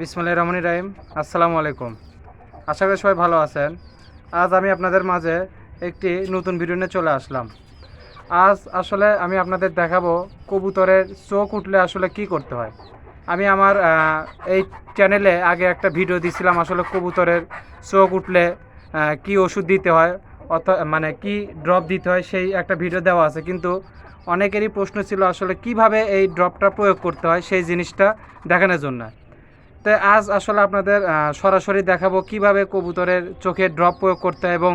বিসমুল্লাহ রহমানি রাহিম। আসসালামু আলাইকুম। আশা করি সবাই ভালো আছেন। আজ আমি আপনাদের মাঝে একটি নতুন ভিডিও নিয়ে চলে আসলাম। আজ আসলে আমি আপনাদের দেখাবো কবুতরের চোখ উঠলে আসলে কি করতে হয়। আমি আমার এই চ্যানেলে আগে একটা ভিডিও দিছিলাম আসলে কবুতরের চোখ উঠলে কি ওষুধ দিতে হয়, অথ মানে কি ড্রপ দিতে হয়, সেই একটা ভিডিও দেওয়া আছে। কিন্তু অনেকেরই প্রশ্ন ছিল আসলে কীভাবে এই ড্রপটা প্রয়োগ করতে হয়, সেই জিনিসটা দেখানোর জন্য। তো আজ আসলে আপনাদের সরাসরি দেখাবো কীভাবে কবুতরের চোখে ড্রপ প্রয়োগ করতে এবং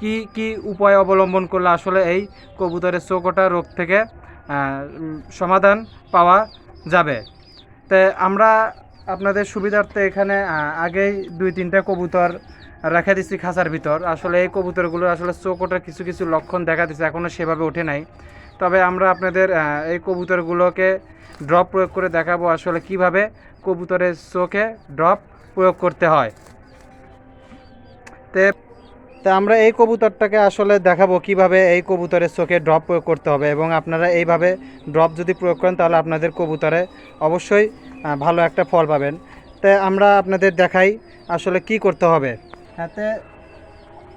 কি কি উপায় অবলম্বন করলে আসলে এই কবুতরের চোখটা রোগ থেকে সমাধান পাওয়া যাবে। তো আমরা আপনাদের সুবিধার্থে এখানে আগেই দুই তিনটা কবুতর রেখে দিচ্ছি খাঁচার ভিতর। আসলে এই কবুতরগুলো আসলে চোখ ওঠার কিছু কিছু লক্ষণ দেখা দিচ্ছে এখনও সেভাবে ওঠে নাই। তবে আমরা আপনাদের এই কবুতরগুলোকে ড্রপ প্রয়োগ করে দেখাবো আসলে কীভাবে কবুতরের চোখে ড্রপ প্রয়োগ করতে হয়। তে, তা আমরা এই কবুতরটাকে আসলে দেখাবো কীভাবে এই কবুতরের চোখে ড্রপ প্রয়োগ করতে হবে এবং আপনারা এইভাবে ড্রপ যদি প্রয়োগ করেন তাহলে আপনাদের কবুতরে অবশ্যই ভালো একটা ফল পাবেন। তে, আমরা আপনাদের দেখাই আসলে কি করতে হবে। হাতে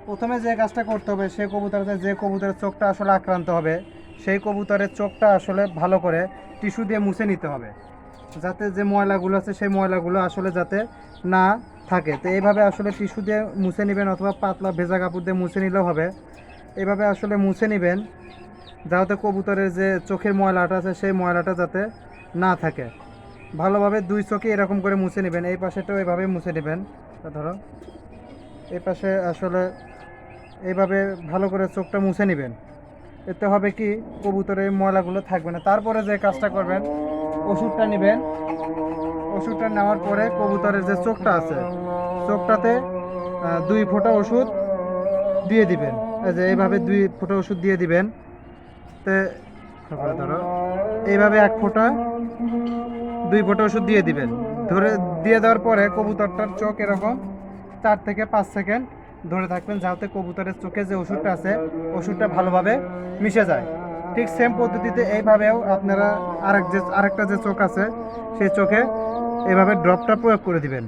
প্রথমে যে কাজটা করতে হবে সেই কবুতরতে যে কবুতরের চোখটা আসলে আক্রান্ত হবে সেই কবুতরের চোখটা আসলে ভালো করে টিস্যু দিয়ে মুছে নিতে হবে। যাতে যে ময়লাগুলো আছে, সেই ময়লাগুলো আসলে যাতে না থাকে। তো এইভাবে আসলে টিস্যু দিয়ে মুছে নেবেন অথবা পাতলা ভেজা কাপড় দিয়ে মুছে নিলেও হবে। এইভাবে আসলে মুছে নেবেন, যাতে কবুতরের যে চোখের ময়লাটা আছে, সেই ময়লাটা যাতে না থাকে। ভালোভাবে দুই চোখে এরকম করে মুছে নেবেন। এই পাশেটাও এভাবে মুছে নেবেন। ধরো, এই পাশে আসলে এইভাবে ভালো করে চোখটা মুছে নেবেন। এতে হবে কি, কবুতরের ময়লাগুলো থাকবে না। তারপরে যে কাজটা করবেন, ওষুধটা নেবেন। ওষুধটা নেওয়ার পরে কবুতরের যে চোখটা আছে, চোখটাতে দুই ফোঁটা ওষুধ দিয়ে দিবেন। এই যে এইভাবে দুই ফোঁটা ওষুধ দিয়ে দিবেন। তে ধরো, এইভাবে এক ফোঁটা, দুই ফোঁটা ওষুধ দিয়ে দিবেন। ধরে, দিয়ে দেওয়ার পরে কবুতরটার চোখ এরকম চার থেকে পাঁচ সেকেন্ড ধরে থাকবেন যাতে কবুতরের চোখে যে ওষুধটা আছে, ওষুধটা ভালোভাবে মিশে যায়। ঠিক সেম পদ্ধতিতে এইভাবেও আপনারা আরেক যে, আরেকটা যে চোখ আছে, সেই চোখে এভাবে ড্রপটা প্রয়োগ করে দিবেন।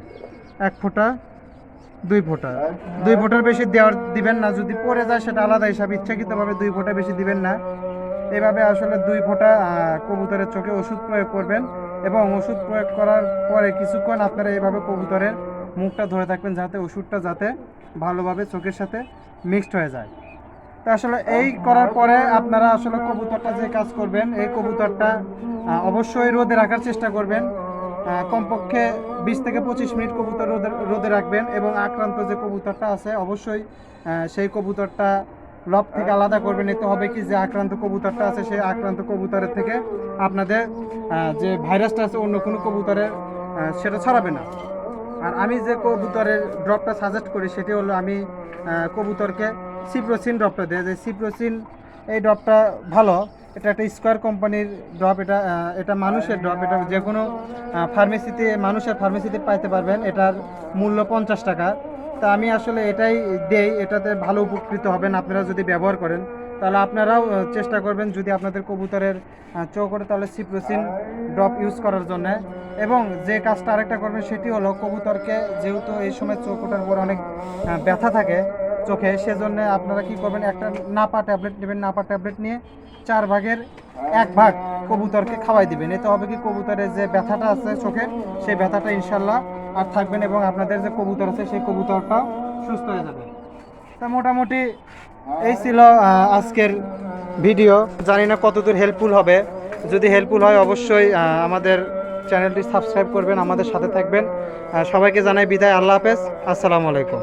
এক ফোঁটা, দুই ফোঁটা। দুই ফোঁটার বেশি দেওয়ার দিবেন না, যদি পড়ে যায় সেটা আলাদা হিসাবে, ইচ্ছাকৃতভাবে দুই ফোঁটা বেশি দিবেন না। এভাবে আসলে দুই ফোঁটা কবুতরের চোখে ওষুধ প্রয়োগ করবেন এবং ওষুধ প্রয়োগ করার পরে কিছুক্ষণ আপনারা এইভাবে কবুতরের মুখটা ধরে থাকবেন যাতে ওষুধটা যাতে ভালোভাবে চোখের সাথে মিক্সড হয়ে যায়। তো আসলে এই করার পরে আপনারা আসলে কবুতরটা যে কাজ করবেন, এই কবুতরটা অবশ্যই রোদে রাখার চেষ্টা করবেন। কমপক্ষে বিশ থেকে পঁচিশ মিনিট কবুতর রোদে রোদে রাখবেন এবং আক্রান্ত যে কবুতরটা আছে, অবশ্যই সেই কবুতরটা লব থেকে আলাদা করবেন এতে হবে কি যে আক্রান্ত কবুতরটা আছে, সেই আক্রান্ত কবুতরের থেকে আপনাদের যে ভাইরাসটা আছে অন্য কোনো কবুতরের সেটা ছড়াবে না। আর আমি যে কবুতরের ড্রপটা সাজেস্ট করি, সেটি হলো আমি কবুতরকে সিপ্রোসিন ড্রপটা দেয় যে সিপ্রোসিন এই ড্রপটা ভালো, এটা একটা স্কোয়ার কোম্পানির ড্রপ এটা এটা মানুষের ড্রপ এটা যে কোনো ফার্মেসিতে মানুষের ফার্মেসিতে পাইতে পারবেন। এটার মূল্য পঞ্চাশ টাকা। তা আমি আসলে এটাই দেই, এটাতে ভালো উপকৃত হবেন আপনারা যদি ব্যবহার করেন। তাহলে আপনারাও চেষ্টা করবেন যদি আপনাদের কবুতরের আহ, চোখ করে তাহলে সিপ্রোসিন ড্রপ ইউজ করার জন্য। এবং যে কাজটা আরেকটা করবেন সেটি হলো কবুতরকে যেহেতু এই সময় চোখ ওঠার পর অনেক ব্যথা থাকে চোখে সেজন্য আপনারা কি করবেন একটা নাপা ট্যাবলেট নেবেন। নাপা ট্যাবলেট নিয়ে চার ভাগের এক ভাগ কবুতরকে খাওয়াই দিবেন। এতে হবে কি কবুতরের যে ব্যথাটা আছে চোখের সেই ব্যথাটা ইনশাল্লাহ আর থাকবেন এবং আপনাদের যে কবুতর আছে সেই কবুতরটাও সুস্থ হয়ে যাবে। তা মোটামুটি এই ছিল আজকের ভিডিও। জানি না কতদূর হেল্পফুল হবে। যদি হেল্পফুল হয়, অবশ্যই আমাদের চ্যানেলটি সাবস্ক্রাইব করবেন, আমাদের সাথে থাকবেন। সবাইকে জানাই বিদায়, আল্লাহ হাফেজ। আসসালামু আলাইকুম।